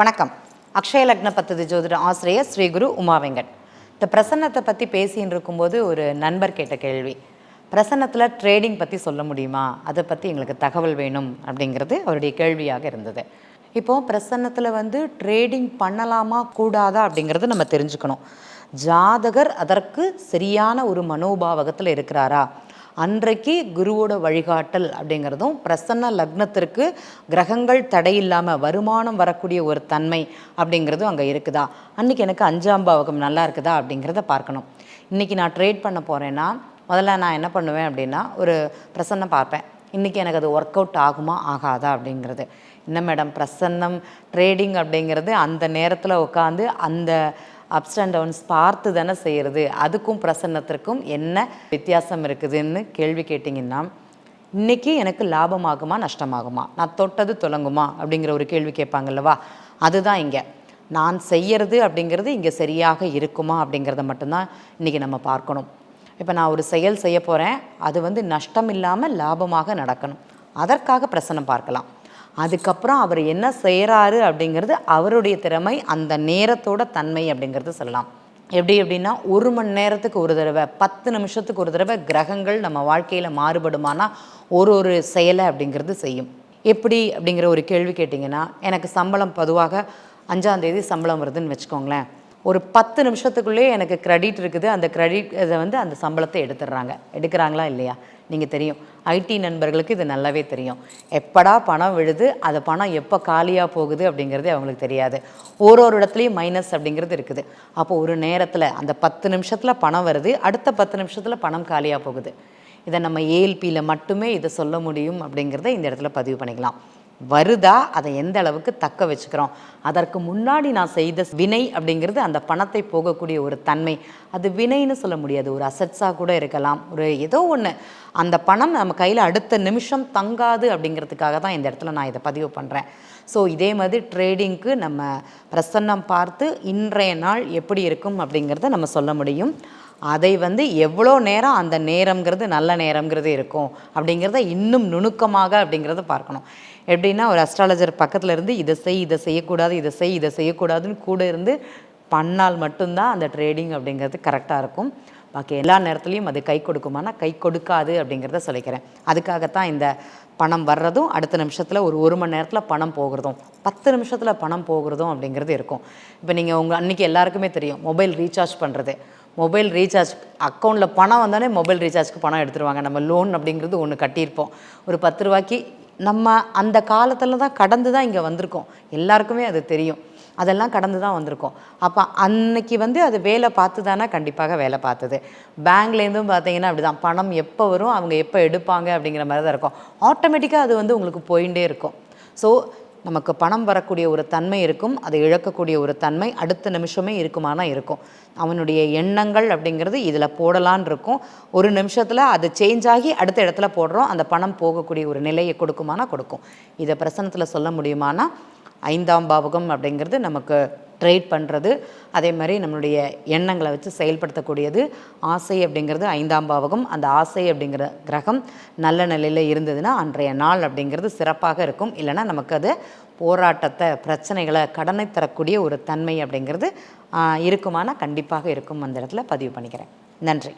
வணக்கம். அக்ஷய லக்ன பத்தது ஜோதிட ஆசிரியர் ஸ்ரீகுரு உமா வெங்கட். இந்த பிரசன்னத்தை பற்றி பேசின்னு இருக்கும்போது ஒரு நண்பர் கேட்ட கேள்வி. பிரசன்னத்தில் ட்ரேடிங் பற்றி சொல்ல முடியுமா? அதை பற்றி எங்களுக்கு தகவல் வேணும் அப்படிங்கிறது அவருடைய கேள்வியாக இருந்தது. இப்போது பிரசன்னத்தில் வந்து ட்ரேடிங் பண்ணலாமா கூடாதா அப்படிங்கிறது நம்ம தெரிஞ்சுக்கணும். ஜாதகர் அதற்கு சரியான ஒரு மனோபாவகத்தில் இருக்கிறாரா? அன்றைக்கு குருவோட வழிகாட்டல் அப்படிங்கிறதும் பிரசன்ன லக்னத்திற்கு கிரகங்கள் தடையில்லாமல் வருமானம் வரக்கூடிய ஒரு தன்மை அப்படிங்கிறதும் அங்கே இருக்குதா? அன்றைக்கி எனக்கு அஞ்சாம் பாவகம் நல்லா இருக்குதா அப்படிங்கிறத பார்க்கணும். இன்றைக்கி நான் ட்ரேட் பண்ண போகிறேன்னா முதல்ல நான் என்ன பண்ணுவேன் அப்படின்னா ஒரு பிரசன்னம் பார்ப்பேன். இன்றைக்கி எனக்கு அது ஒர்க் அவுட் ஆகுமா ஆகாதா அப்படிங்கிறது. என்ன மேடம் பிரசன்னம் ட்ரேடிங் அப்படிங்கிறது அந்த நேரத்தில் உட்காந்து அந்த அப்ஸ் அண்ட் டவுன்ஸ் பார்த்து தானே செய்கிறது அதுக்கும் பிரசன்னத்திற்கும் என்ன வித்தியாசம் இருக்குதுன்னு கேள்வி கேட்டிங்கன்னா இன்றைக்கி எனக்கு லாபமாகுமா நஷ்டமாகுமா? நான் தொட்டது தொடங்குமா? அப்படிங்கிற ஒரு கேள்வி கேட்பாங்கல்லவா அதுதான் இங்கே. நான் செய்யறது அப்படிங்கிறது இங்கே சரியாக இருக்குமா? அப்படிங்கிறத மட்டும்தான் இன்றைக்கி நம்ம பார்க்கணும். இப்போ நான் ஒரு செயல் செய்ய போகிறேன் அது வந்து நஷ்டம் இல்லாமல் லாபமாக நடக்கணும். அதற்காக பிரசனம் பார்க்கலாம். அதுக்கப்புறம் அவர் என்ன செய்கிறாரு அப்படிங்கிறது அவருடைய திறமை அந்த நேரத்தோட தன்மை அப்படிங்கிறது சொல்லலாம். எப்படி எப்படின்னா ஒரு மணி நேரத்துக்கு ஒரு தடவை பத்து நிமிஷத்துக்கு ஒரு தடவை கிரகங்கள் நம்ம வாழ்க்கையில் மாறுபடுமானா ஒரு ஒரு செயலை அப்படிங்கிறது செய்யும். எப்படி அப்படிங்கிற ஒரு கேள்வி கேட்டிங்கன்னா எனக்கு சம்பளம் பொதுவாக அஞ்சாந்தேதி சம்பளம் வருதுன்னு வச்சுக்கோங்களேன். ஒரு பத்து நிமிஷத்துக்குள்ளே எனக்கு கிரெடிட் இருக்குது. அந்த கிரெடிட் இதை வந்து அந்த சம்பளத்தை எடுத்துடுறாங்க. எடுக்கிறாங்களா இல்லையா? நீங்கள் தெரியும். ஐடி நண்பர்களுக்கு இது நல்லாவே தெரியும். எப்படா பணம் விழுது அது பணம் எப்போ காலியாக போகுது அப்படிங்கிறது அவங்களுக்கு தெரியாது. ஒரு ஒரு இடத்துலையும் மைனஸ் அப்படிங்கிறது இருக்குது. அப்போ ஒரு நேரத்தில் அந்த பத்து நிமிஷத்தில் பணம் வருது அடுத்த பத்து நிமிஷத்தில் பணம் காலியாக போகுது. இதை நம்ம ஏஎல்பியில் மட்டுமே இதை சொல்ல முடியும் அப்படிங்கிறத இந்த இடத்துல பதிவு பண்ணிக்கலாம். வருதா? அதை எந்த அளவுக்கு தக்க வச்சுக்கிறோம்? அதற்கு முன்னாடி நான் செய்த வினை அப்படிங்கிறது அந்த பணத்தை போகக்கூடிய ஒரு தன்மை. அது வினைன்னு சொல்ல முடியாது. ஒரு அசட்ஸாக கூட இருக்கலாம். ஒரு ஏதோ ஒன்று அந்த பணம் நம்ம கையில் அடுத்த நிமிஷம் தங்காது அப்படிங்கிறதுக்காக தான் இந்த இடத்துல நான் இதை பதிவு பண்ணுறேன் ஸோ இதே மாதிரி ட்ரேடிங்க்கு நம்ம பிரசன்னம் பார்த்து இன்றைய நாள் எப்படி இருக்கும் அப்படிங்கிறத நம்ம சொல்ல முடியும். அதை வந்து எவ்வளோ நேரம் அந்த நேரம்ங்கிறது நல்ல நேரங்கிறது இருக்கும் அப்படிங்கிறத இன்னும் நுணுக்கமாக அப்படிங்கிறத பார்க்கணும். எப்படின்னா ஒரு அஸ்ட்ராலஜர் பக்கத்தில் இருந்து இதை செய் இதை செய்யக்கூடாது இதை செய் இதை செய்யக்கூடாதுன்னு கூட இருந்து பண்ணால் மட்டும்தான் அந்த ட்ரேடிங் அப்படிங்கிறது கரெக்டாக இருக்கும். பாக்கி எல்லா நேரத்துலையும் அது கை கொடுக்குமானா கை கொடுக்காது அப்படிங்கிறத சொல்லிக்கிறேன். அதுக்காகத்தான் இந்த பணம் வர்றதும் அடுத்த நிமிஷத்தில் ஒரு ஒரு மணி நேரத்தில் பணம் போகிறதும் பத்து நிமிஷத்தில் பணம் போகிறதும் அப்படிங்கிறது இருக்கும். இப்போ நீங்கள் உங்கள் அன்றைக்கி எல்லாருக்குமே தெரியும் மொபைல் ரீசார்ஜ் பண்ணுறது மொபைல் ரீசார்ஜ் அக்கௌண்ட்டில் பணம் வந்தாலே மொபைல் ரீசார்ஜ்க்கு பணம் எடுத்துருவாங்க. நம்ம லோன் அப்படிங்கிறது ஒன்று கட்டியிருப்போம். ஒரு பத்து ரூபாய்க்கு நம்ம அந்த காலத்தில் தான் கடந்து தான் இங்கே வந்திருக்கோம். எல்லாருக்குமே அது தெரியும். அதெல்லாம் கடந்து தான் வந்திருக்கோம். அப்போ அன்னைக்கு வந்து அது வேலை பார்த்து தானே கண்டிப்பாக வேலை பார்த்தது. பேங்க்லேருந்தும் பார்த்தீங்கன்னா அப்படி தான் பணம் எப்போ வரும்? அவங்க எப்போ எடுப்பாங்க அப்படிங்கிற மாதிரி தான் இருக்கும் ஆட்டோமேட்டிக்காக அது வந்து உங்களுக்கு போயிட்டே இருக்கும். ஸோ நமக்கு பணம் வரக்கூடிய ஒரு தன்மை இருக்கும் அதை இழக்கக்கூடிய ஒரு தன்மை அடுத்த நிமிஷமே இருக்குமானா இருக்கும். அவனுடைய எண்ணங்கள் அப்படிங்கிறது இதில் போடலான் இருக்கும். ஒரு நிமிஷத்தில் அது சேஞ்ச் ஆகி அடுத்த இடத்துல போடுறோம் அந்த பணம் போகக்கூடிய ஒரு நிலையை கொடுக்குமானா கொடுக்கும். இதை பிரசனத்தில் சொல்ல முடியுமானா ஐந்தாம் பாவகம் அப்படிங்கிறது நமக்கு ட்ரேட் பண்ணுறது அதே மாதிரி நம்மளுடைய எண்ணங்களை வச்சு செயல்படுத்தக்கூடியது ஆசை அப்படிங்கிறது ஐந்தாம் பாவகம். அந்த ஆசை அப்படிங்கிற கிரகம் நல்ல நிலையில் இருந்ததுன்னா அன்றைய நாள் அப்படிங்கிறது சிறப்பாக இருக்கும். இல்லைன்னா நமக்கு அது போராட்டத்தை பிரச்சனைகளை கடனை தரக்கூடிய ஒரு தன்மை அப்படிங்கிறது இருக்குமானால் கண்டிப்பாக இருக்கும். அந்த இடத்துல பதிவு பண்ணிக்கிறேன். நன்றி.